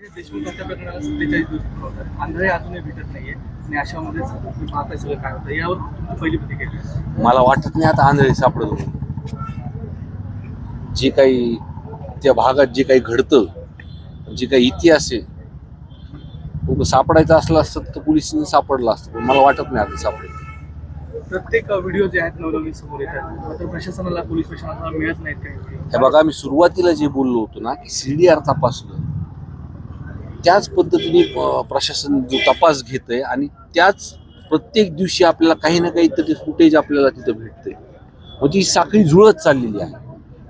देशमुख हत्या प्रकरणाला सत्तेचाळीस दिवस पूर्ण होतात. आंधळे अजूनही भेटत नाहीये. आणि अशामध्ये तुम्ही पाहताय सगळं काय होतं. यावर तुमची पहिली प्रतिक्रिया मला वाटत नाही आता आंधळे सापडत. जे काही त्या भागात जे काही घडतं जे काही इतिहास आहे तो सापडायचा असला असतं तर पोलिसांनी सापडला असतं. पण मला वाटत नाही आता सापडेल. प्रत्येक व्हिडिओ जे आहेत नवनवीन समोर येतात. मात्र प्रशासनाला पोलीस प्रशासनाला मिळत नाहीत काही हे बघा मी सुरुवातीला जे बोललो होतो ना की सी डी आर तपासलं. त्याच पद्धतीने प्रशासन जो तपास घेत आहे आणि त्याच प्रत्येक दिवशी आपल्याला काही ना काहीतरी फुटेज आपल्याला तिथं भेटते म्हणजे ही साखळी जुळत चाललेली आहे.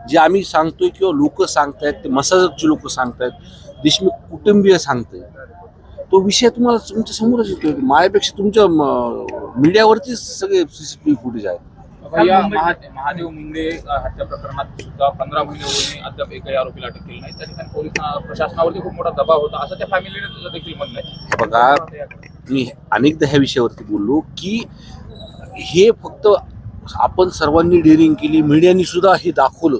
जे आम्ही सांगतोय किंवा लोक सांगतायत ते मसाजकचे लोक सांगतायत देशमुख कुटुंबीय सांगतायत तो विषय तुम्हाला तुमच्या समोरच येतोय. माझ्यापेक्षा तुमच्या मीडियावरतीच सगळे C C T V footage आहेत. महा- महादेव मुंडे हत्या प्रकरणात सुद्धा पंधरा महिने होऊनही अद्याप एकही आरोपीला अटक केली नाही. त्या ठिकाणी पोलीस प्रशासनावरती खूप मोठा दबाव होता. असं त्या फॅमिलीने देखील म्हणलं आहे. बघा मी अनेकदा ह्या विषयावरती बोललो की हे फक्त आपण सर्वांनी डेअरिंग केली मीडियानी सुद्धा हे दाखवलं.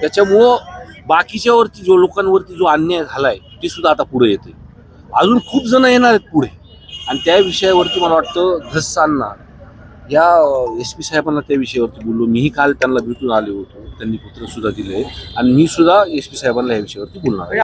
त्याच्यामुळं बाकीच्यावरती जो लोकांवरती जो अन्याय झालाय ते सुद्धा आता पुढे येते अजून खूप जण येणार आहेत पुढे. आणि त्या विषयावरती मला वाटतं धस्सांना या एस पी साहेबांना त्या विषयावरती बोललो. मीही काल त्यांना भेटून आले होतो. त्यांनी पत्र सुद्धा दिले आणि मी सुद्धा एस पी साहेबांना या विषयावरती बोलणार आहे.